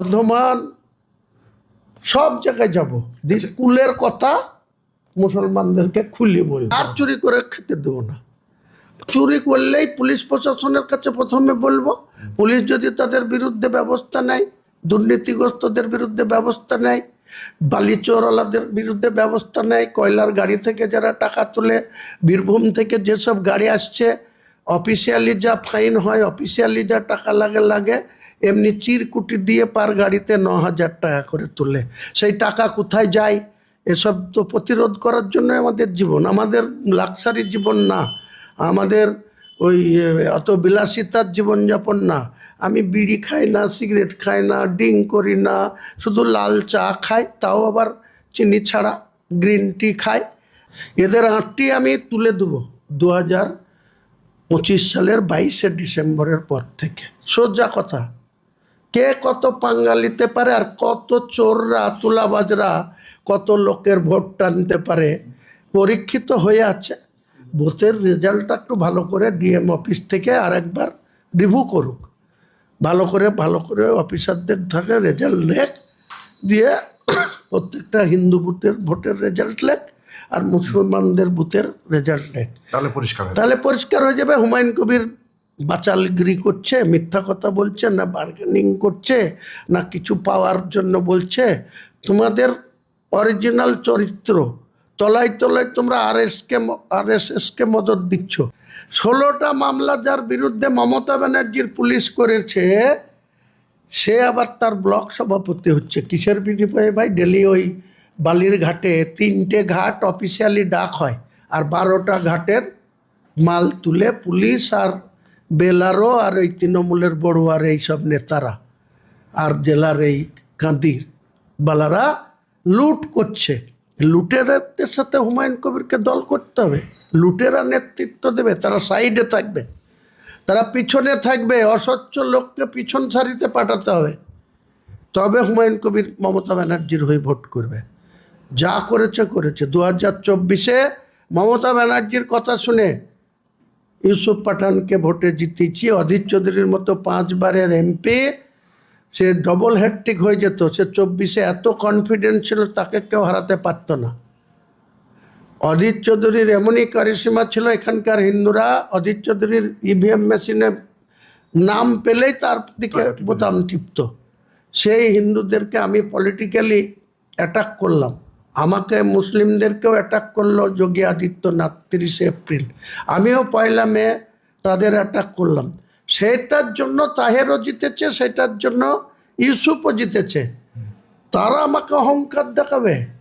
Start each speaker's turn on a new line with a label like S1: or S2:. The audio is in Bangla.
S1: বর্ধমান সব জায়গায় যাব। স্কুলের কথা মুসলমানদেরকে খুলে বলব। আর চুরি করে খেতে দেবো না। চুরি করলেই পুলিশ প্রশাসনের কাছে প্রথমে বলব পুলিশ যদি তাদের বিরুদ্ধে ব্যবস্থা নেয় দুর্নীতিগ্রস্তদের বিরুদ্ধে ব্যবস্থা নেয় বালিচোরওয়ালাদের বিরুদ্ধে ব্যবস্থা নেয় কয়লার গাড়ি থেকে যারা টাকা তুলে বীরভূম থেকে যেসব গাড়ি আসছে অফিসিয়ালি যা ফাইন হয় অফিসিয়ালি যা টাকা লাগে লাগে এমনি চিরকুটি দিয়ে পার গাড়িতে ন হাজার টাকা করে তুলে। সেই টাকা কোথায় যায়? এসব তো প্রতিরোধ করার জন্য আমাদের জীবন। আমাদের লাক্সারি জীবন না। আমাদের ওই, অত বিলাসিতার জীবনযাপন না। আমি বিড়ি খাই না, সিগারেট খাই না ডিং করি না, শুধু লাল চা খাই, তাও আবার চিনি ছাড়া গ্রিন টি খাই। এদের আটটি আমি তুলে দেবো দু হাজার পঁচিশ সালের বাইশে ডিসেম্বরের পর থেকে। সোজা কথা। কে কত পাঙ্গা নিতে পারে আর কত চোররা তুলাবাজরা কত লোকের ভোট টানতে পারে? পরীক্ষিত হয়ে আছে। বুথের রেজাল্টটা একটু ভালো করে ডিএম অফিস থেকে আরেকবার রিভিউ করুক। ভালো করে ভালো করে অফিসারদের থাকে রেজাল্ট লেখ দিয়ে প্রত্যেকটা হিন্দু বুথের ভোটের রেজাল্ট লেখ আর মুসলমানদের বুথের রেজাল্ট লেখ।
S2: তাহলে পরিষ্কার
S1: তাহলে পরিষ্কার হয়ে যাবে। হুমায়ুন কবির বাচালগিরি করছে, মিথ্যা কথা বলছে, না বার্গেনিং করছে, না কিছু পাওয়ার জন্য বলছে। তোমাদের অরিজিনাল চরিত্র, তলায় তলায় তোমরা আর এসকে আর এস এসকে মদত দিচ্ছ। ষোলোটা মামলা যার বিরুদ্ধে মমতা ব্যানার্জির পুলিশ করেছে, সে আবার তার ব্লক সভাপতি হচ্ছে। কিসের বিনিময়ে ভাই? ডেলি ওই বালির ঘাটে তিনটে ঘাট অফিসিয়ালি ডাক হয়, আর বারোটা ঘাটের মাল তুলে পুলিশ আর বেলারও আর এই তৃণমূলের বড়ুয়ার এইসব নেতারা আর জেলার এই কাঁদির বালারা লুট করছে। লুটেরাদের সাথে হুমায়ুন কবিরকে দল করতে হবে। লুটেরা নেতৃত্ব দেবে, তারা সাইডে থাকবে। তারা পিছনে থাকবে অস্বচ্ছ লোককে পিছন সারিতে পাঠাতে হবে। তবে হুমায়ুন কবির মমতা ব্যানার্জির হয়ে ভোট করবে। যা করেছে করেছে। দু হাজার চব্বিশে মমতা ব্যানার্জির কথা শুনে ইউসুফ পাঠানকে ভোটে জিতেছি। অধীর চৌধুরীর মতো পাঁচবারের এমপি। সে ডবল হ্যাট্রিক হয়ে যেত। সে চব্বিশে এত কনফিডেন্স ছিল তাকে কেউ হারাতে পারতো না। অধীর চৌধুরীর এমনই কারিসীমা ছিল এখানকার হিন্দুরা। অধীর চৌধুরীর ইভিএম মেশিনে নাম পেলেই তার দিকে বোতাম টিপত। সেই হিন্দুদেরকে আমি পলিটিক্যালি অ্যাটাক করলাম। আমাকে মুসলিমদেরকেও অ্যাটাক করল যোগী আদিত্যনাথ তিরিশে এপ্রিল। আমিও পয়লা মে তাদের অ্যাটাক করলাম। সেটার জন্য তাহেরও জিতেছে সেটার জন্য ইউসুফও জিতেছে। তারা আমাকে অহংকার দেখাবে।